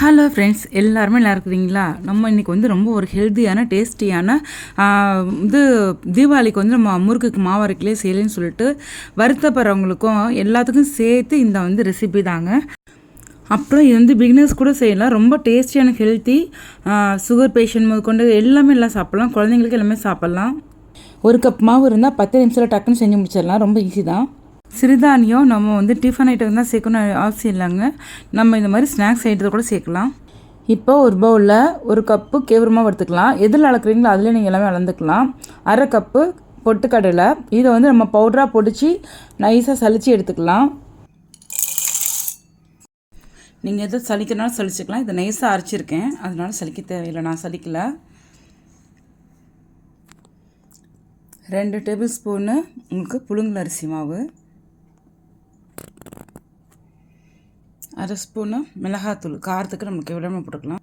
Hello friends எல்லாருமே நல்லா இருக்கிறீங்களா? நம்ம இன்றைக்கி வந்து ரொம்ப ஒரு ஹெல்த்தியான டேஸ்டியான இது தீபாவளிக்கு வந்து நம்ம முறுக்குக்கு மாவு அரைக்கலே செய்யலைன்னு சொல்லிட்டு வருத்தப்படுறவங்களுக்கும் எல்லாத்துக்கும் சேர்த்து இந்த வந்து ரெசிபி தாங்க. அப்புறம் இது வந்து பிகினர்ஸ் கூட செய்யலாம். ரொம்ப டேஸ்டியான ஹெல்த்தி சுகர் பேஷண்ட் முதற்கொண்டு எல்லாமே எல்லாம் சாப்பிட்லாம். குழந்தைங்களுக்கு எல்லாமே சாப்பிட்லாம். ஒரு கப் மாவு இருந்தால் பத்து நிமிஷத்தில் டக்குன்னு செஞ்சு முடிச்சிடலாம். ரொம்ப ஈஸி தான். சிறுதானியம் நம்ம வந்து டிஃபன் ஐட்டம் தான் சேர்க்கணும் அவசியம் இல்லைங்க. நம்ம இந்த மாதிரி ஸ்நாக்ஸ் ஐட்டத்தை கூட சேர்க்கலாம். இப்போ ஒரு பவுலில் ஒரு கப்பு கேவரமாக எடுத்துக்கலாம் எதில் அளக்குறீங்களோ அதில் நீங்கள் எல்லாமே அளந்துக்கலாம். அரை கப்பு பொட்டுக்கடலை. இதை வந்து நம்ம பவுடராக பொடிச்சு நைஸாக சளிச்சு எடுத்துக்கலாம். நீங்கள் எதை சலிக்கிறனாலும் சலிச்சுக்கலாம் இதை நைஸாக அரைச்சிருக்கேன். அதனால சலிக்க தேவையில்லை. நான் சலிக்கலை ரெண்டு டேபிள் ஸ்பூனு உங்களுக்கு புழுங்கல் அரிசி மாவு. அரை ஸ்பூனு மிளகாத்தூள். காரத்துக்கு நமக்கு எவ்வளோ போட்டுக்கலாம்.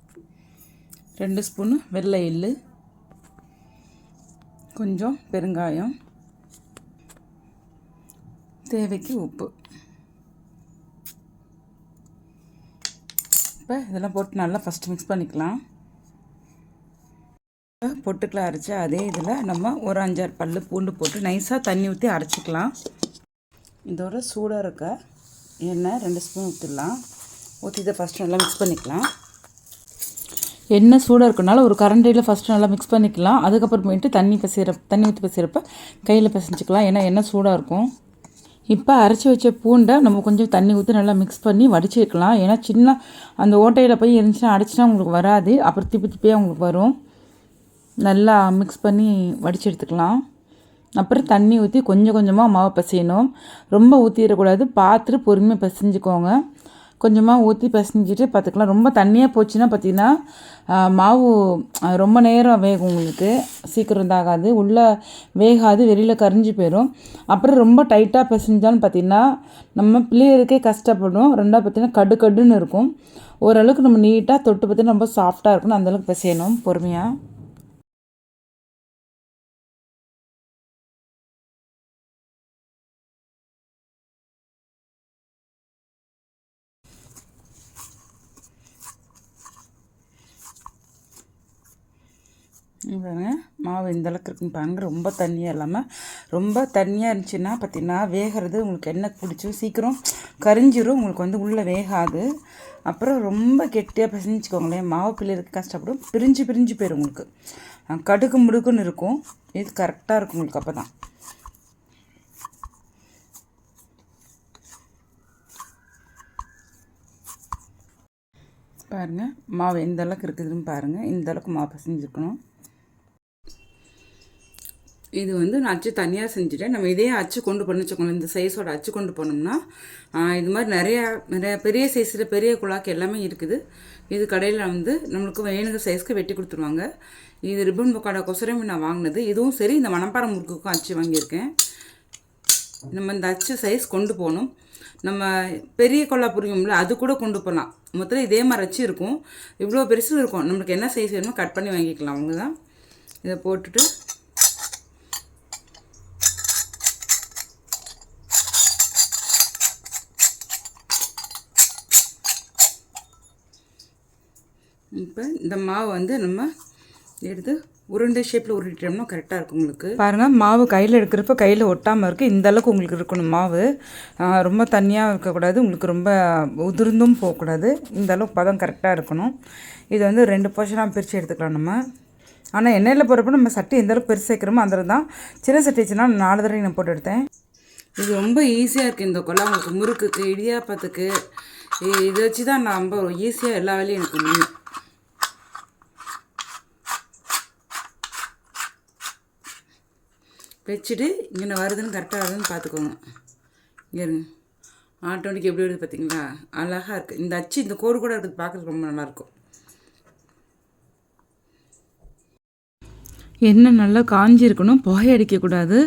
ரெண்டு ஸ்பூனு வெள்ளை எள்ளு. கொஞ்சம் பெருங்காயம். தேவைக்கு உப்பு. இப்போ இதெல்லாம் போட்டு நல்லா ஃபஸ்ட்டு மிக்ஸ் பண்ணிக்கலாம். பொட்டுக்கெலாம் அரைச்சி அதே இதில் நம்ம ஒரு அஞ்சாறு பல் பூண்டு போட்டு நைஸாக தண்ணி ஊற்றி அரைச்சிக்கலாம். இதோட சூடாக இருக்க எண்ணெய் ரெண்டு ஸ்பூன் ஊற்றிடலாம் ஊற்றி இதை ஃபஸ்ட்டு நல்லா மிக்ஸ் பண்ணிக்கலாம். எண்ணெய் சூடாக இருக்கனால ஒரு கரண்டியில் ஃபஸ்ட்டு நல்லா மிக்ஸ் பண்ணிக்கலாம். அதுக்கப்புறமேட்டு தண்ணி பசிற தண்ணி ஊற்றி பசிறப்ப கையில் பசிஞ்சிக்கலாம். ஏன்னா எண்ணெய் சூடாக இருக்கும். இப்போ அரைச்சி வச்ச பூண்டை நம்ம கொஞ்சம் தண்ணி ஊற்றி நல்லா மிக்ஸ் பண்ணி வடிச்சு வைக்கலாம். ஏன்னா சின்ன அந்த ஓட்டையில் போய் இருந்துச்சுன்னா அடிச்சுனா உங்களுக்கு வராது. அப்புறம் திப்பி திப்பியாக உங்களுக்கு வரும். நல்லா மிக்ஸ் பண்ணி வடித்து எடுத்துக்கலாம். அப்புறம் தண்ணி ஊற்றி கொஞ்சம் கொஞ்சமாக மாவை பசையணும். ரொம்ப ஊற்றிடக்கூடாது பார்த்துட்டு பொறுமையாக பசைஞ்சுக்கோங்க. கொஞ்சமாக ஊற்றி பசைஞ்சிட்டு பார்த்துக்கலாம் ரொம்ப தண்ணியாக போச்சுன்னா பார்த்திங்கன்னா மாவு ரொம்ப நேரம் வேகும் உங்களுக்கு. சீக்கிரம் தாகாது உள்ளே வேகாது. வெளியில் கரிஞ்சு போயிடும் அப்புறம் ரொம்ப டைட்டாக பசைஞ்சாலும் பார்த்திங்கன்னா நம்ம பிள்ளைகளுக்கே கஷ்டப்படும். ரெண்டாவது பார்த்திங்கன்னா கடு கடுன்னு இருக்கும். ஓரளவுக்கு நம்ம நீட்டாக தொட்டு பார்த்திங்கன்னா ரொம்ப சாஃப்டாக இருக்கணும் அந்தளவுக்கு பசையணும். பொறுமையாக பாருங்க. மாவு இந்தளவுக்கு இருக்குன்னு பாருங்க. ரொம்ப தண்ணியாக இல்லாமல் ரொம்ப தண்ணியாக இருந்துச்சுன்னா பார்த்திங்கன்னா வேகிறது உங்களுக்கு எண்ணெய் பிடிச்சும் சீக்கிரம் கரிஞ்சிரும். உங்களுக்கு வந்து உள்ளே வேகாது. அப்புறம் ரொம்ப கெட்டியாக பிசைஞ்சிக்கோங்களேன். மாவு பிள்ளைகளுக்கு கஷ்டப்படும். பிரிஞ்சு பிரிஞ்சு போயிடும் உங்களுக்கு. கடுக்கு முடுக்குன்னு இருக்கும். இது கரெக்டாக இருக்கும் உங்களுக்கு அப்போ தான் பாருங்கள் மாவு எந்த அளவுக்கு இருக்குதுன்னு பாருங்கள் இந்த அளவுக்கு மாவு பிசைஞ்சிருக்கணும். இது வந்து நான் அச்சு தனியாக செஞ்சுட்டேன். நம்ம இதே அச்சு கொண்டு பண்ணி வச்சுக்கோங்களேன். இந்த சைஸோட அச்சு கொண்டு போனோம்னா இது மாதிரி நிறையா நிறையா பெரிய சைஸில் பெரிய குழாக்கு எல்லாமே இருக்குது. இது கடையில் வந்து நம்மளுக்கு வேணுங்க சைஸ்க்கு வெட்டி கொடுத்துருவாங்க. இது ரிப்பன் பக்காடா கொசரமே நான் வாங்கினது. இதுவும் சரி இந்த மணப்பாறை முறுக்குக்கும் அச்சு வாங்கியிருக்கேன். நம்ம இந்த அச்சு சைஸ் கொண்டு போகணும். நம்ம பெரிய கொள்ளா புரியும்ல அது கூட கொண்டு போகலாம். மொத்தத்தில் இதே மாதிரி அச்சு இருக்கும். இவ்வளோ பெருசு இருக்கும். நம்மளுக்கு என்ன சைஸ் வேணுமோ கட் பண்ணி வாங்கிக்கலாம். அவங்க தான் இதை போட்டுட்டு இப்போ இந்த மாவு வந்து நம்ம எடுத்து உருண்டை ஷேப்பில் உருட்டிட்டோம்னா கரெக்டாக இருக்கும் உங்களுக்கு. பாருங்கள் மாவு கையில் எடுக்கிறப்ப கையில் ஒட்டாமல் இருக்குது இந்த அளவுக்கு உங்களுக்கு இருக்கணும் மாவு. ரொம்ப தண்ணியாக இருக்கக்கூடாது. உங்களுக்கு ரொம்ப உதிர்ந்தும் போகக்கூடாது. இந்த அளவுக்கு பதம் கரெக்டாக இருக்கணும். இது வந்து ரெண்டு போர்ஷனாக பிரித்து எடுத்துக்கலாம் நம்ம. ஆனால் எண்ணெயில் போகிறப்ப நம்ம சட்டி எந்த அளவுக்கு பெருசு வைக்கிறோமோ அந்த தான். சின்ன சட்டி வச்சுன்னா நாலு தடவை நான் போட்டு எடுத்தேன். இது ரொம்ப ஈஸியாக இருக்குது இந்த கொள்ளா உங்களுக்கு முறுக்குக்கு இடியாப்பத்துக்கு இதை வச்சு தான் நான் ரொம்ப ஈஸியாக எல்லா வேலையும் எனக்கு முடியும். வச்சுட்டு இங்கே வருதுன்னு கரெக்டாக வருதுன்னு பார்த்துக்கோங்க. இங்கே இருங்க. ஆட்டோமேட்டிக் எப்படி வருது பார்த்தீங்களா? அழகாக இருக்குது இந்த அச்சு இந்த கோடு கூட இருக்குது பார்க்குறதுக்கு ரொம்ப நல்லாயிருக்கும் எண்ணெய் நல்லா காஞ்சிருக்கணும் புகை அடிக்கக்கூடாது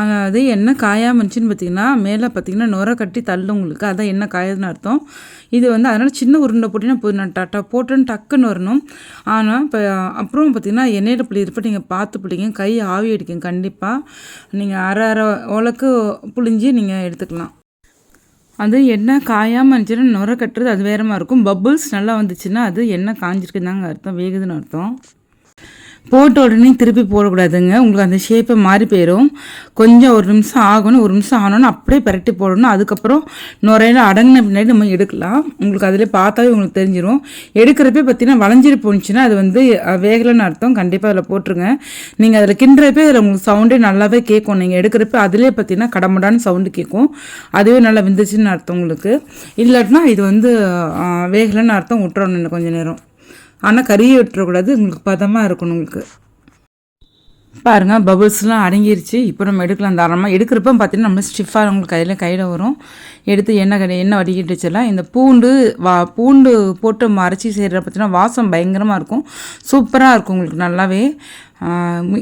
அது எண்ணெய் காயாமல் இருந்துச்சுன்னு பார்த்தீங்கன்னா மேலே பார்த்தீங்கன்னா நுர கட்டி தள்ளும் உங்களுக்கு. அதான் எண்ணெய் காயுதுன்னு அர்த்தம். இது வந்து அதனால் சின்ன உருண்டை போட்டிங்கன்னா போய் நான் டட்டா போட்டுன்னு டக்குன்னு வரணும். ஆனால் இப்போ அப்புறம் பார்த்தீங்கன்னா எண்ணெயில் புளியிருப்ப நீங்கள் பார்த்து பிடிங்க கை ஆவி அடிக்கும் கண்டிப்பாக நீங்கள் அரை அரை உலக்கு புளிஞ்சு நீங்கள் எடுத்துக்கலாம். அது எண்ணெய் காயாமல் இருந்துச்சுன்னா நுர கட்டுறது அது வேறமாக இருக்கும். பபுள்ஸ் நல்லா வந்துச்சுன்னா அது எண்ணெய் காஞ்சிருக்குன்னு தாங்க அர்த்தம். வேகுதுன்னு அர்த்தம். போட்ட உடனே திருப்பி போடக்கூடாதுங்க. உங்களுக்கு அந்த ஷேப்பை மாறி போயிடும் கொஞ்சம் ஒரு நிமிஷம் ஆகணும். ஒரு நிமிஷம் ஆகணும்னு அப்படியே பரட்டி போடணும். அதுக்கப்புறம் நுரையில அடங்கின பின்னாடி நம்ம எடுக்கலாம். உங்களுக்கு அதில் பார்த்தாவே உங்களுக்கு தெரிஞ்சிடும் எடுக்கிறப்ப பார்த்தீங்கன்னா வளைஞ்சிரு போணுச்சுன்னா அது வந்து வேகலைன்னு அர்த்தம். கண்டிப்பாக அதில் போட்டுருங்க. நீங்கள் அதில் கிண்டுறப்ப அதில் உங்களுக்கு சவுண்டே நல்லாவே கேட்கும். நீங்கள் எடுக்கிறப்ப அதிலே பார்த்தீங்கன்னா கடமுடான்னு சவுண்டு கேட்கும். அதுவே நல்லா விந்துச்சுன்னு அர்த்தம் உங்களுக்கு. இல்லாட்டினா இது வந்து வேகலைன்னு அர்த்தம். விட்டுறணும் இன்னும் கொஞ்சம் நேரம். ஆனால் கறியை விட்டுறக்கூடாது. உங்களுக்கு பதமாக இருக்கணும் உங்களுக்கு. பாருங்கள் பபுள்ஸ்லாம் அடங்கிருச்சு. இப்போ நம்ம எடுக்கலாம். தாராளமாக எடுக்கிறப்ப பார்த்தீங்கன்னா நம்ம ஸ்டிஃபாக உங்களுக்கு கையில் கையில் வரும். எடுத்து எண்ணெய் கடை எண்ணெய் வடிக்கிட்டு வச்சிடலாம். இந்த பூண்டு வா பூண்டு போட்டு மறைச்சி செய்கிற பார்த்தீங்கன்னா வாசம் பயங்கரமாக இருக்கும். சூப்பராக இருக்கும் உங்களுக்கு நல்லாவே.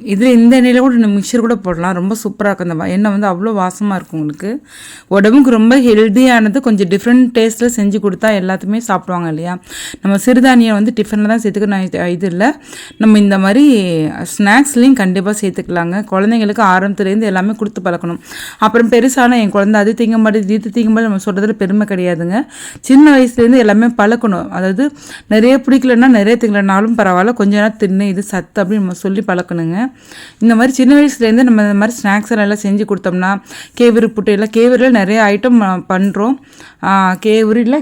இதில் இந்த எண்ணெயில் கூட நம்ம மிக்சர் கூட போடலாம். ரொம்ப சூப்பராக இருக்கும். அந்த எண்ணெய் வந்து அவ்வளோ வாசமாக இருக்கும் உங்களுக்கு. உடம்புக்கு ரொம்ப ஹெல்த்தியானது கொஞ்சம் டிஃப்ரெண்ட் டேஸ்ட்டில் செஞ்சு கொடுத்தா எல்லாத்துமே சாப்பிடுவாங்க இல்லையா? நம்ம சிறுதானியம் வந்து டிஃபனில் தான் சேர்த்துக்கணும். இது- இல்லை. நம்ம இந்த மாதிரி ஸ்நாக்ஸ்லேயும் கண்டிப்பாக சேர்த்துக்கலாங்க. குழந்தைங்களுக்கு ஆரம்பத்துலேருந்து எல்லாமே கொடுத்து பழக்கணும். அப்புறம் பெருசான என் குழந்தை அது தீங்க மாட்டேது இது தீங்க மாட்டேது நம்ம சொல்கிறதுல பெருமை கிடையாதுங்க. சின்ன வயசுலேருந்து எல்லாமே பழக்கணும். அதாவது நிறைய பிடிக்கலன்னா நிறைய திங்கலனாலும் பரவாயில்ல. கொஞ்ச நேரம் தின்னு இது சத்து அப்படின்னு நம்ம சொல்லி பழக்கணுங்க. இந்த மாதிரி சின்ன வயசுலேருந்து நம்ம இந்த மாதிரி ஸ்நாக்ஸ் எல்லாம் செஞ்சு கொடுத்தோம்னா கேவுரு புட்டு எல்லாம் கேவரில் நிறைய ஐட்டம் பண்ணுறோம் கேவரில்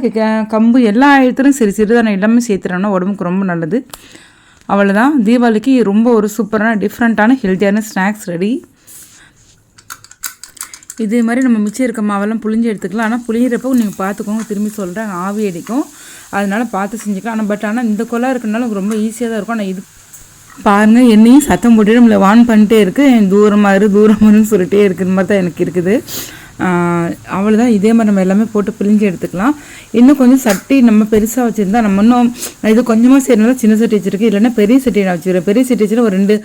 கம்பு எல்லா ஐட்டத்திலும் சரி சிறுதானம் எல்லாமே சேர்த்துறோம்னா உடம்புக்கு ரொம்ப நல்லது. அவ்வளோதான் தீபாவளிக்கு ரொம்ப ஒரு சூப்பரான டிஃப்ரெண்ட்டான ஹெல்த்தியான ஸ்நாக்ஸ் ரெடி இதே மாதிரி நம்ம மிச்சம் இருக்க மாவெல்லாம் புளிஞ்சு எடுத்துக்கலாம். ஆனால் புளியிறப்போ நீங்கள் பார்த்துக்கோங்க. திரும்பி சொல்கிறேன் ஆவி அடிக்கும். அதனால பார்த்து செஞ்சுக்கலாம். ஆனால் பட் ஆனால் இந்த கொலா இருக்கிறனால ரொம்ப ஈஸியாக தான் இருக்கும். ஆனால் இது பாருங்கள் என்னையும் சத்தம் போட்டுட்டு நம்மளை வான் பண்ணிட்டே இருக்கு. தூரமாக இரு தூரமாக இருன்னு சொல்லிட்டே இருக்கிற மாதிரி தான் எனக்கு இருக்குது. அவ்வளோதான் இதே மாதிரி நம்ம எல்லாமே போட்டு பிழிஞ்சு எடுத்துக்கலாம். இன்னும் கொஞ்சம் சட்டி நம்ம பெருசாக வச்சுருந்தா நம்ம இன்னும் இது கொஞ்சமாக செய்யறதுனால சின்ன சட்டி வச்சுருக்கு. இல்லைன்னா பெரிய சட்டி நான் வச்சுக்கிறேன். பெரிய சட்டி வச்சுன்னா ஒரு ரெண்டு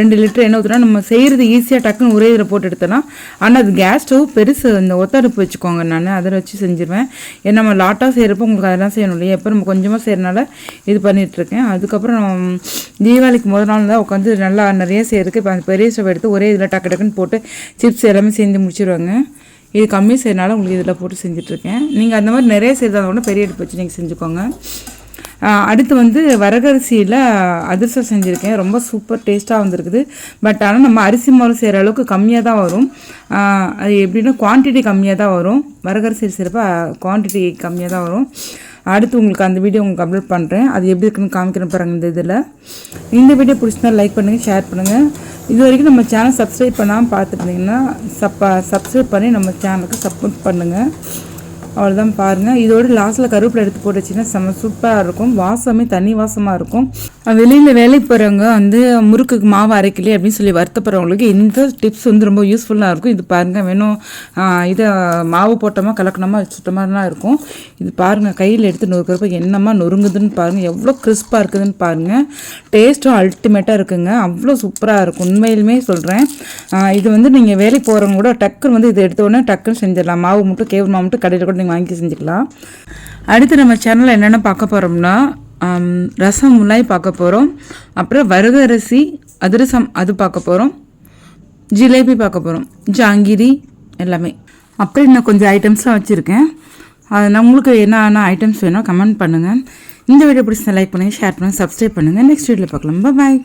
ரெண்டு லிட்டர் எண்ணெய் ஊற்றினா நம்ம செய்கிறது ஈஸியாக டக்குன்னு ஒரே இதில் போட்டு எடுத்தலாம் ஆனால் அது கேஸ் ஸ்டவ் பெருசு இந்த ஒத்தடுப்பு வச்சுக்கோங்க நான் அதில் வச்சு செஞ்சுருவேன். ஏன்னா நம்ம லாட்டாக செய்கிறப்போ உங்களுக்கு அதெல்லாம் செய்யணும் இல்லையா? எப்போ நம்ம கொஞ்சமாக செய்கிறனால இது பண்ணிகிட்ருக்கேன் அதுக்கப்புறம் நம்ம தீபாவளிக்கு முதல் நாள் தான் உட்காந்து நல்லா நிறைய செய்யறதுக்கு இப்போ அந்த பெரிய ஸ்டவ் எடுத்து ஒரே இதில் டக்கு டக்குன்னு போட்டு சிப்ஸ் எல்லாமே செஞ்சு முடிச்சிருவாங்க. இது கம்மியாக செய்யறனால உங்களுக்கு இதில் போட்டு செஞ்சிட்ருக்கேன். நீங்கள் அந்த மாதிரி நிறைய செய்கிறதா கூட பெரிய அடுப்பு வச்சு நீங்கள் செஞ்சுக்கோங்க. அடுத்து வந்து வரகரிசியில் அதிரசம் செஞ்சுருக்கேன். ரொம்ப சூப்பர் டேஸ்ட்டாக வந்திருக்குது. பட் ஆனால் நம்ம அரிசி மாவு செய்கிற அளவுக்கு கம்மியாக தான் வரும். அது எப்படின்னா குவான்டிட்டி கம்மியாக தான் வரும். வரகரிசி செய்கிறப்ப குவான்டிட்டி கம்மியாக தான் வரும். அடுத்து உங்களுக்கு அந்த வீடியோ உங்களுக்கு அப்லோட் பண்ணுறேன் அது எப்படி இருக்குன்னு காமிக்கிறேன் பாருங்க இந்த இதில். இந்த வீடியோ பிடிச்சிருந்தா லைக் பண்ணுங்கள் ஷேர் பண்ணுங்கள் இது வரைக்கும் நம்ம சேனல் சப்ஸ்கிரைப் பண்ணாமல் பார்த்துருந்தீங்கன்னா சப்ப சப்ஸ்கிரைப் பண்ணி நம்ம சேனலுக்கு சப்போர்ட் பண்ணுங்கள் அவ்வளோதான் பாருங்கள் இதோட லாஸ்ட்டில் கருவேப்பிலை எடுத்து போட்டுச்சுன்னா செம செம்ம சூப்பராக இருக்கும். வாசமே தனி வாசமாக இருக்கும். வெளியில் வேலைக்கு போகிறவங்க வந்து முறுக்குக்கு மாவு அரைக்கலையே அப்படின்னு சொல்லி வருத்தப்படுறவங்களுக்கு இந்த டிப்ஸ் வந்து ரொம்ப யூஸ்ஃபுல்லாக இருக்கும். இது பாருங்கள் வேணும் இதை மாவு போட்டோமா கலக்கணுமா சுத்தமாக இருக்கும். இது பாருங்கள் கையில் எடுத்து நொறுக்கிறப்ப என்னமா நொறுங்குதுன்னு பாருங்கள் எவ்வளோ கிறிஸ்பாக இருக்குதுன்னு பாருங்கள் டேஸ்ட்டும் அல்டிமேட்டாக இருக்குங்க. அவ்வளோ சூப்பராக இருக்கும். உண்மையிலுமே சொல்கிறேன் இது வந்து நீங்கள் வேலைக்கு போகிறவங்க கூட டக்குன்னு வந்து இதை எடுத்தோடனே டக்குன்னு செஞ்சிடலாம். மாவு மட்டும் கேவல் மாவு மட்டும் கடையில் கூட நீங்கள் வாங்கி செஞ்சுக்கலாம். அடுத்து நம்ம சேனலில் என்னென்ன பார்க்க போகிறோம்னா ரசம் முலாய் பார்க்க போகிறோம் அப்புறம் வரகரிசி அதிரசம் அது பார்க்க போகிறோம் ஜிலேபி பார்க்க போகிறோம் ஜாங்கிரி எல்லாமே. அப்புறம் இன்னும் கொஞ்சம் ஐட்டம்ஸ்லாம் வச்சுருக்கேன். அது நான் உங்களுக்கு என்னென்ன ஐட்டம்ஸ் வேணும் கமெண்ட் பண்ணுங்கள் இந்த வீடியோ பிடிச்சா லைக் பண்ணுங்கள் ஷேர் பண்ணுங்கள் சப்ஸ்கிரைப் பண்ணுங்கள் நெக்ஸ்ட் வீடியோவில் பார்க்கலாம். பாய்